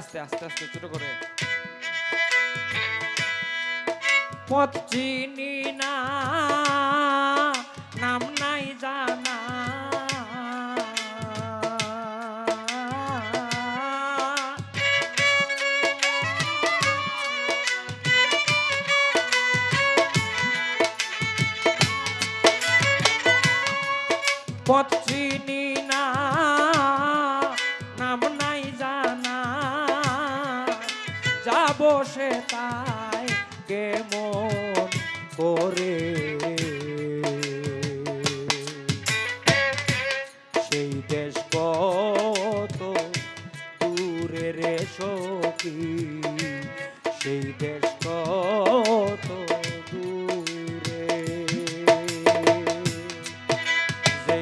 আস্তে আস্তে আস্তে ছোট করে। পথ চিনি না নাম নাই জানা। পথ চিনি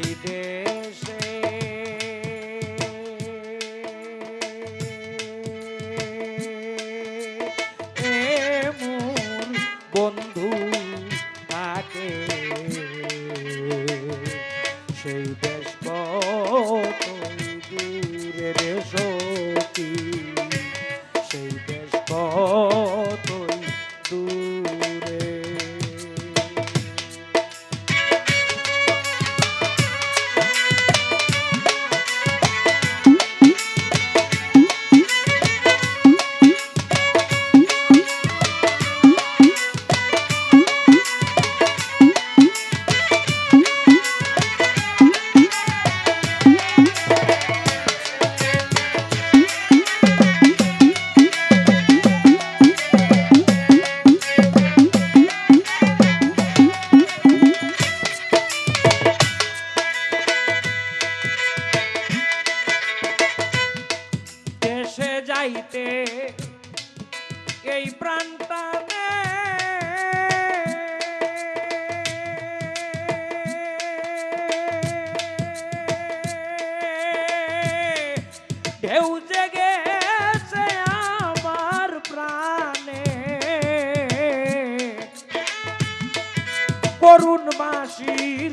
baby. এই প্রাণটানে ঢেউ জেগেছে আমার প্রাণে। করুণ বাসির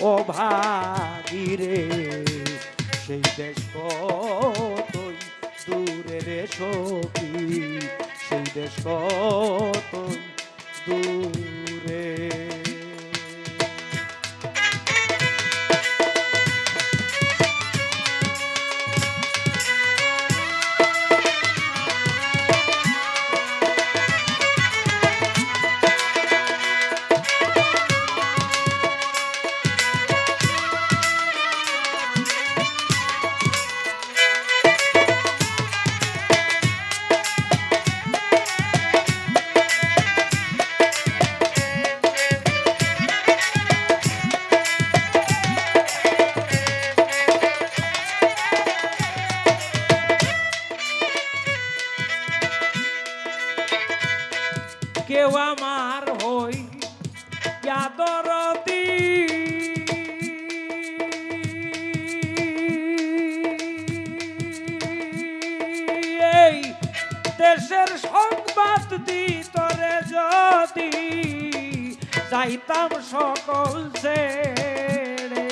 ও ভাগিরে সেই দেশ কতই দূরে রে সখী সেই দেশ কতই দূরে যদি যাইতাম সকল ছেড়ে।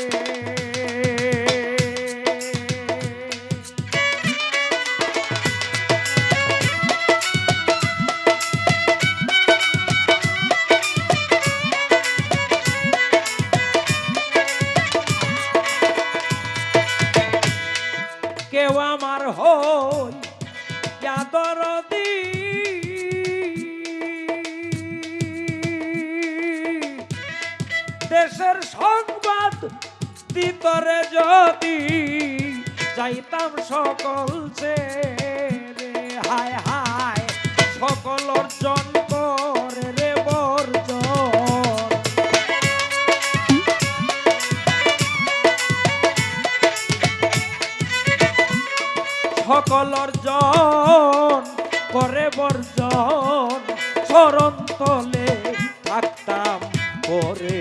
কেউ আমার হই দরদি দেশের সংবাদ ভিতরে যদি যাইতাম সকল ছেড়ে। হায় হায়, সকল অর্জন করে রে বর্জন। সকল অর্জন করে বর্জন। চরণ তলে থাকতাম পরে।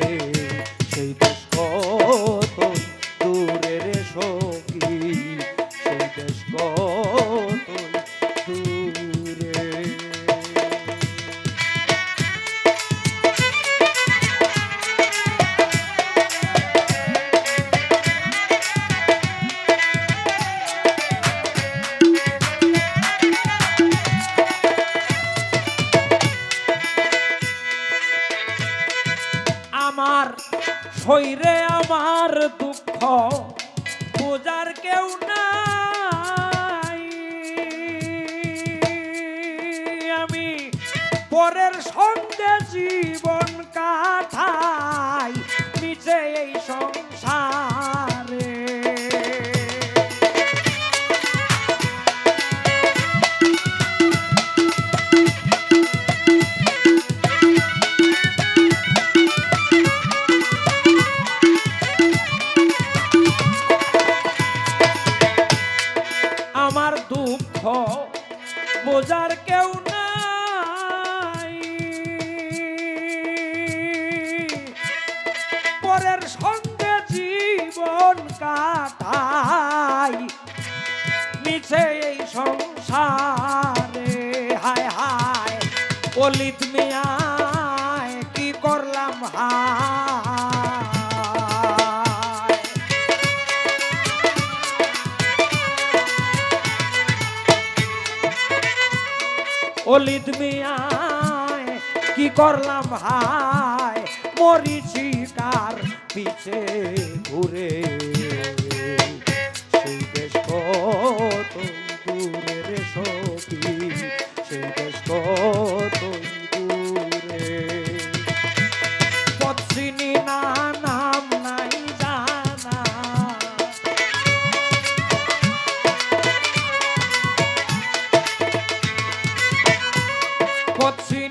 আমার শরীরে আমার দুঃখ বোঝার কেউ নাই। আমি পরের সঙ্গে অলিদ মিয়ায় কি করলাম হায়? মরিচিকার পিছে ঘুরে? পশ্চিনী